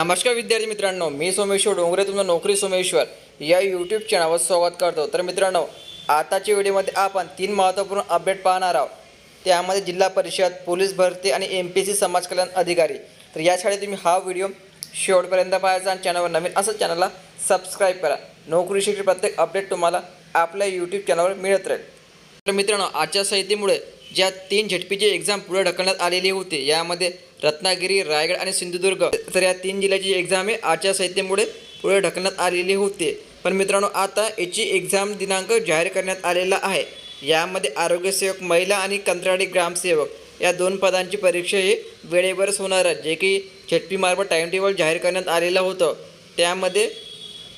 नमस्कार विद्यार्थी मित्रांनो मी सोमेश्वर डोंगरे तुमचं नोकरी सोमेश्वर या यूट्यूब चॅनलवर स्वागत करतो. तर मित्रांनो आताच्या व्हिडिओमध्ये आपण तीन महत्त्वपूर्ण अपडेट पाहणार आहोत. त्यामध्ये जिल्हा परिषद पोलीस भरती आणि एम पी सी समाज कल्याण अधिकारी. तर यासाठी तुम्ही हा व्हिडिओ शेवटपर्यंत पाहायचा आणि चॅनलवर नवीन असं चॅनलला सबस्क्राईब करा. नोकरीशी प्रत्येक अपडेट तुम्हाला आपल्या यूट्यूब चॅनलवर मिळत राहील. तर मित्रांनो आजच्या संहितेमुळे ज्या तीन झटपीची एक्झाम पुढे ढकलण्यात आलेली होती यामध्ये रत्नागिरी रायगड आणि सिंधुदुर्ग. तर या तीन जिल्ह्याची एक्झाम आहे आजच्या संहितेमुळे पुढे ढकलण्यात आलेली होती. पण मित्रांनो आता याची एक्झाम दिनांक जाहीर करण्यात आलेला आहे. यामध्ये आरोग्यसेवक महिला आणि कंत्राटी ग्रामसेवक या दोन पदांची परीक्षा ही वेळेवरच होणार आहे जे की झेटपीमार्फत टाईम टेबल जाहीर करण्यात आलेलं होतं. त्यामध्ये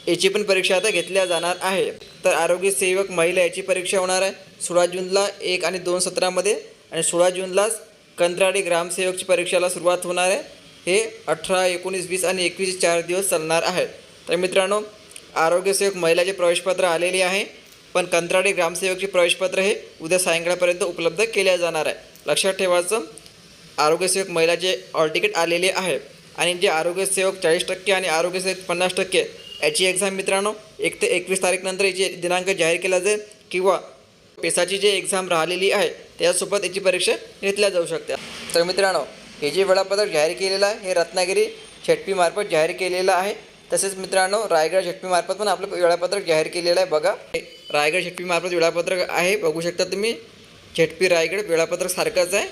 याची पण परीक्षा आता घेतल्या जाणार आहे. तर आरोग्यसेवक महिला याची परीक्षा होणार आहे. सोळा जूनला एक आणि दोन सत्रामध्ये आणि सोळा जूनलाच कंत्राडी ग्रामसेवकची परीक्षेला सुरुवात होणार आहे. हे अठरा एकोणीस वीस आणि एकवीस चार दिवस चालणार आहे. तर मित्रांनो आरोग्यसेवक महिलाचे प्रवेशपत्र आलेले आहे पण कंत्राडी ग्रामसेवकचे प्रवेशपत्र हे उद्या सायंकाळपर्यंत उपलब्ध केल्या जाणार आहे. लक्षात ठेवायचं आरोग्यसेवक महिलाचे ऑल तिकीट आलेले आहे आणि जे आरोग्यसेवक चाळीस टक्के आणि आरोग्यसेवक पन्नास टक्के याची एक्झाम मित्रांनो एक ते एकवीस तारीखनंतर याची दिनांक जाहीर केला जाईल किंवा पेसाची जी एक्झाम राहिलेली आहे त्यासोबत याची परीक्षा घेतल्या जाऊ शकते तर मित्रांनो हे जे वेळापत्रक जाहीर केलेलं आहे हे रत्नागिरी झटपीमार्फत जाहीर केलेलं आहे. तसेच मित्रांनो रायगड झटपीमार्फत पण आपलं वेळापत्रक जाहीर केलेलं आहे. बघा हे रायगड झटपीमार्फत वेळापत्रक आहे. बघू शकता तुम्ही झटपी रायगड वेळापत्रक सारखंच आहे.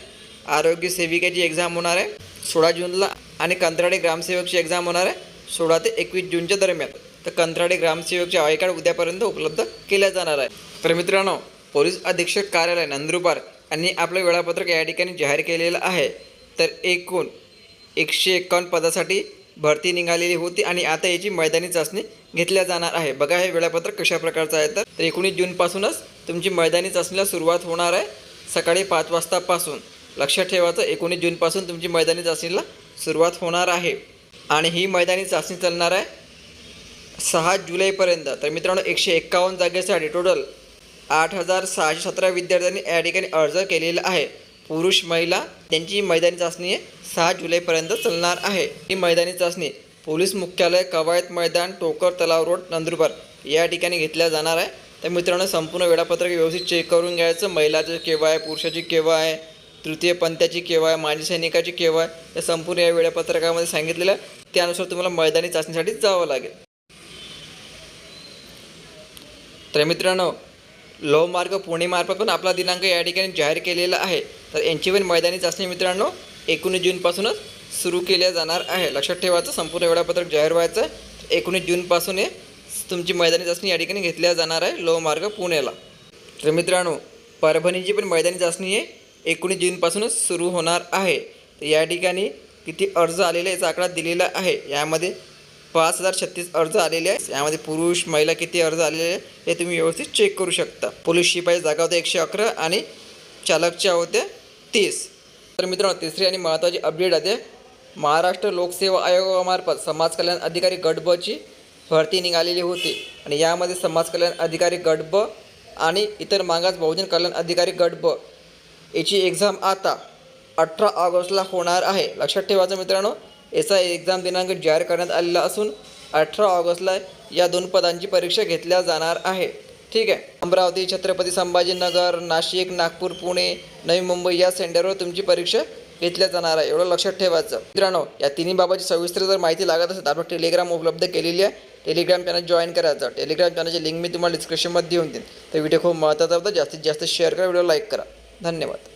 आरोग्य सेविकेची एक्झाम होणार आहे. सोळा जूनला आणि कंत्राडी ग्रामसेवकची एक्झाम होणार आहे. सोळा ते एकवीस जूनच्या दरम्यान. तर कंत्राडी ग्रामसेवकच्या आय कार्ड उद्यापर्यंत उपलब्ध केल्या जाणार आहे. तर मित्रांनो पोलीस अधीक्षक कार्यालय नंदुरबार यांनी आपलं वेळापत्रक या ठिकाणी जाहीर केलेलं आहे. तर एकूण एकशे एकावन्न पदासाठी भरती निघालेली होती आणि आता याची मैदानी चाचणी घेतल्या जाणार आहे. बघा हे वेळापत्रक कशा प्रकारचं आहे? तर एकोणीस जूनपासूनच तुमची मैदानी चाचणीला सुरुवात होणार आहे. सकाळी पाच वाजतापासून. लक्षात ठेवायचं एकोणीस जूनपासून तुमची मैदानी चाचणीला सुरुवात होणार आहे. आणि ही मैदानी चाचणी चालणार आहे सहा जुलैपर्यंत. तर मित्रांनो एकशे एक्कावन्न जागेसाठी टोटल आठ हजार सहाशे सतरा विद्यार्थ्यांनी या ठिकाणी अर्ज केलेला आहे. पुरुष महिला त्यांची मैदानी चाचणी सहा जुलैपर्यंत चालणार आहे. ही मैदानी चाचणी पोलीस मुख्यालय कवायत मैदान टोकर तलाव रोड नंदुरबार या ठिकाणी घेतल्या जाणार आहे. तर मित्रांनो संपूर्ण वेळापत्रक व्यवस्थित चेक करून घ्यायचं. महिलाचं केव्हा आहे पुरुषाची केव्हा आहे तृतीय पंथाची केव्हा आहे माजी सैनिकाची केव्हा आहे या संपूर्ण या वेळापत्रकामध्ये सांगितलेलं आहे. त्यानुसार तुम्हाला मैदानी चाचणीसाठी जावं लागेल. तर मित्रांनो लोहमार्ग पुणेमार्फत पण आपला दिनांक या ठिकाणी जाहीर केलेला आहे. तर यांची पण मैदानी चाचणी मित्रांनो एकोणीस जूनपासूनच सुरू केल्या जाणार आहे. लक्षात ठेवायचं संपूर्ण वेळापत्रक जाहीर व्हायचं एकोणीस जूनपासून हे तुमची मैदानी चाचणी या ठिकाणी घेतल्या जाणार आहे लोहमार्ग पुण्याला. तर मित्रांनो परभणीची पण मैदानी चाचणी आहे एकोणीस जूनपासूनच सुरू होणार आहे. तर या ठिकाणी किती अर्ज आलेले याचा आकडा दिलेला आहे. यामध्ये पाच हजार छत्तीस अर्ज आलेले आहे यामध्ये पुरुष महिला किती अर्ज आलेले आहे हे तुम्ही व्यवस्थित चेक करू शकता. पोलीस शिपाई जागा होत्या एकशे अकरा आणि चालकच्या होत्या तीस. तर मित्रांनो तिसरी आणि महत्त्वाची अपडेट आहे. महाराष्ट्र लोकसेवा आयोगामार्फत समाज कल्याण अधिकारी गट भरती निघालेली होती. आणि यामध्ये समाज कल्याण अधिकारी गट ब आणि इतर मागास बहुजन कल्याण अधिकारी गट ब याची एक्झाम आता अठरा ऑगस्टला होणार आहे. लक्षात ठेवायचं मित्रांनो याचा एक्झाम दिनांक जाहीर करण्यात आलेला असून अठरा ऑगस्टला या दोन पदांची परीक्षा घेतल्या जाणार आहे. ठीक आहे? अमरावती छत्रपती संभाजीनगर नाशिक नागपूर पुणे नवी मुंबई या सेंटरवर तुमची परीक्षा घेतल्या जाणार आहे. एवढं लक्षात ठेवायचं. मित्रांनो या तिन्ही बाबाची सविस्तर जर माहिती लागत असेल तर आपण टेलिग्राम उपलब्ध केलेली आहे. टेलिग्राम चॅनल जॉईन करायचं. टेलिग्राम चॅनलची लिंक मी तुम्हाला डिस्क्रिप्शनमध्ये देऊन देईन. तर व्हिडिओ खूप महत्त्वाचा होता. जास्तीत जास्त शेअर करा व्हिडिओ लाईक करा. धन्यवाद.